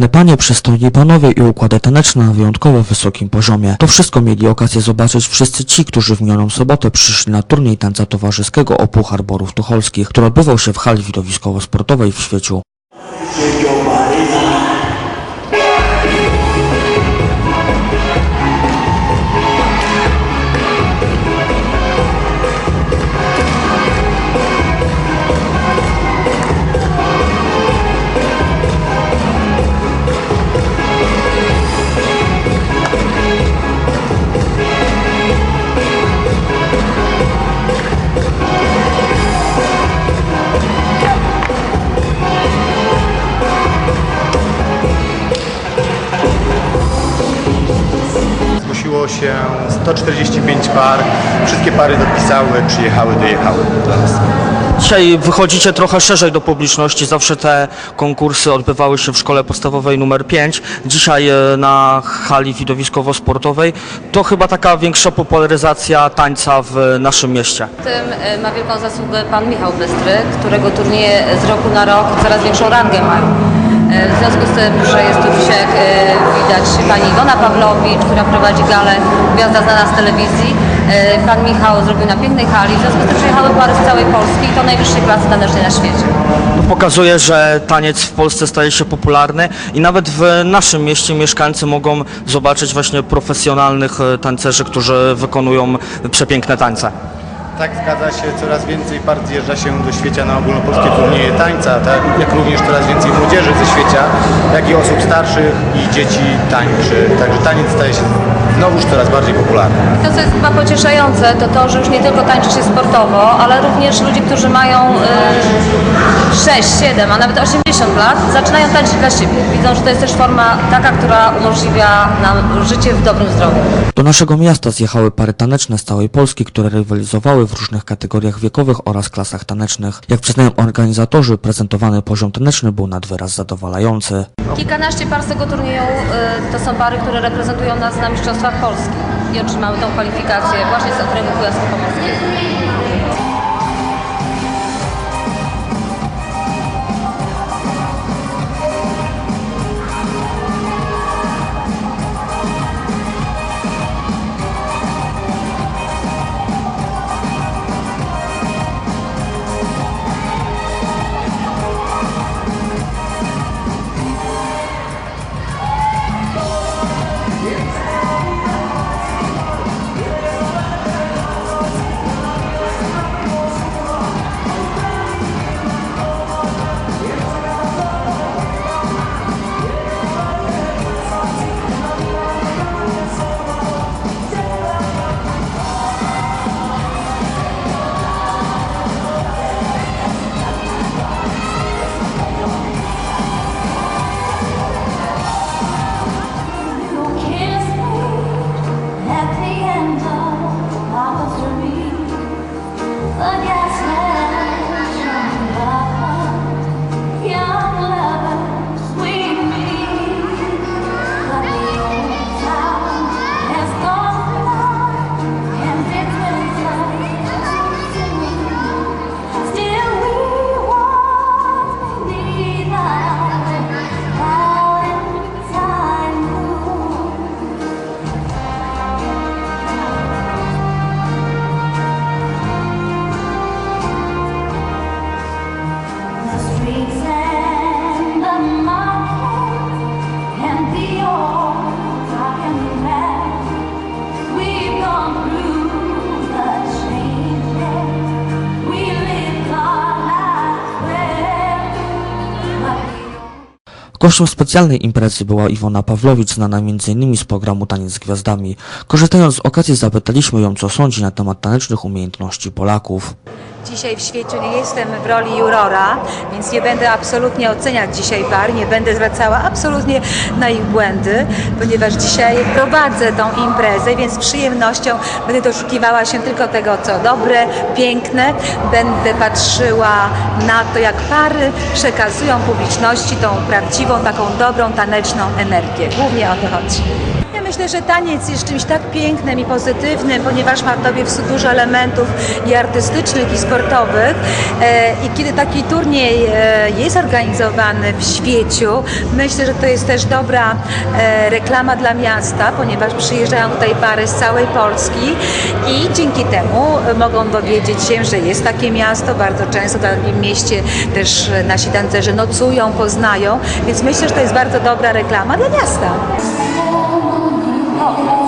Piękne panie, przystojni panowie i układy taneczne na wyjątkowo wysokim poziomie. To wszystko mieli okazję zobaczyć wszyscy ci, którzy w minioną sobotę przyszli na turniej tańca towarzyskiego o Puchar Borów Tucholskich, który odbywał się w hali widowiskowo-sportowej w Świeciu. Się 145 par. Wszystkie pary dopisały, przyjechały, dojechały do nas. Dzisiaj wychodzicie trochę szerzej do publiczności. Zawsze te konkursy odbywały się w szkole podstawowej numer 5. Dzisiaj e, na hali widowiskowo-sportowej. To chyba taka większa popularyzacja tańca w naszym mieście. W tym e, ma wielką zasługę pan Michał Bystry, którego turnieje z roku na rok coraz większą rangę mają. E, W związku z tym, że jest tu dzisiaj, e, widać, pani Iwona Pawlowicz, która prowadzi galę Gwiazda znana z telewizji. E, Pan Michał zrobił na pięknej hali, w związku z tym przyjechały pary z całej Polski i to najwyższej klasy tanecznej na świecie. To pokazuje, że taniec w Polsce staje się popularny i nawet w naszym mieście mieszkańcy mogą zobaczyć właśnie profesjonalnych tancerzy, którzy wykonują przepiękne tańce. Tak, zgadza się, coraz więcej par zjeżdża się do świecia na ogólnopolskie turnieje tańca, tak jak również coraz więcej młodzieży ze świecia, jak i osób starszych i dzieci tańczy. Także taniec staje się znowuż coraz bardziej popularny. To, co jest chyba pocieszające, to to, że już nie tylko tańczy się sportowo, ale również ludzie, którzy mają y, 6, 7, a nawet 80 lat, zaczynają tańczyć dla siebie. Widzą, że to jest też forma taka, która umożliwia nam życie w dobrym zdrowiu. Do naszego miasta zjechały pary taneczne z całej Polski, które rywalizowały w różnych kategoriach wiekowych oraz klasach tanecznych. Jak przyznają organizatorzy, prezentowany poziom taneczny był nad wyraz zadowalający. Kilkanaście par z tego turnieju y, to są pary, które reprezentują nas na Mistrzostwach Polski i otrzymały tą kwalifikację właśnie z okręgu Kujawsko-Pomorskiego. Again, love, love through me. Again. Gościem specjalnej imprezy była Iwona Pawlowicz, znana m.in. z programu Taniec z Gwiazdami. Korzystając z okazji zapytaliśmy ją, co sądzi na temat tanecznych umiejętności Polaków. Dzisiaj w świecie nie jestem w roli jurora, więc nie będę absolutnie oceniać dzisiaj par, nie będę zwracała absolutnie na ich błędy, ponieważ dzisiaj prowadzę tą imprezę, więc z przyjemnością będę doszukiwała się tylko tego, co dobre, piękne. Będę patrzyła na to, jak pary przekazują publiczności tą prawdziwą, taką dobrą, taneczną energię. Głównie o to chodzi. Ja myślę, że taniec jest czymś tak pięknym i pozytywnym, ponieważ ma w sobie w- dużo elementów i artystycznych, i sportowych. E, I kiedy taki turniej e, jest organizowany w świeciu, myślę, że to jest też dobra e, reklama dla miasta, ponieważ przyjeżdżają tutaj pary z całej Polski i dzięki temu mogą dowiedzieć się, że jest takie miasto. Bardzo często w takim mieście też nasi tancerze nocują, poznają, więc myślę, że to jest bardzo dobra reklama dla miasta. 어.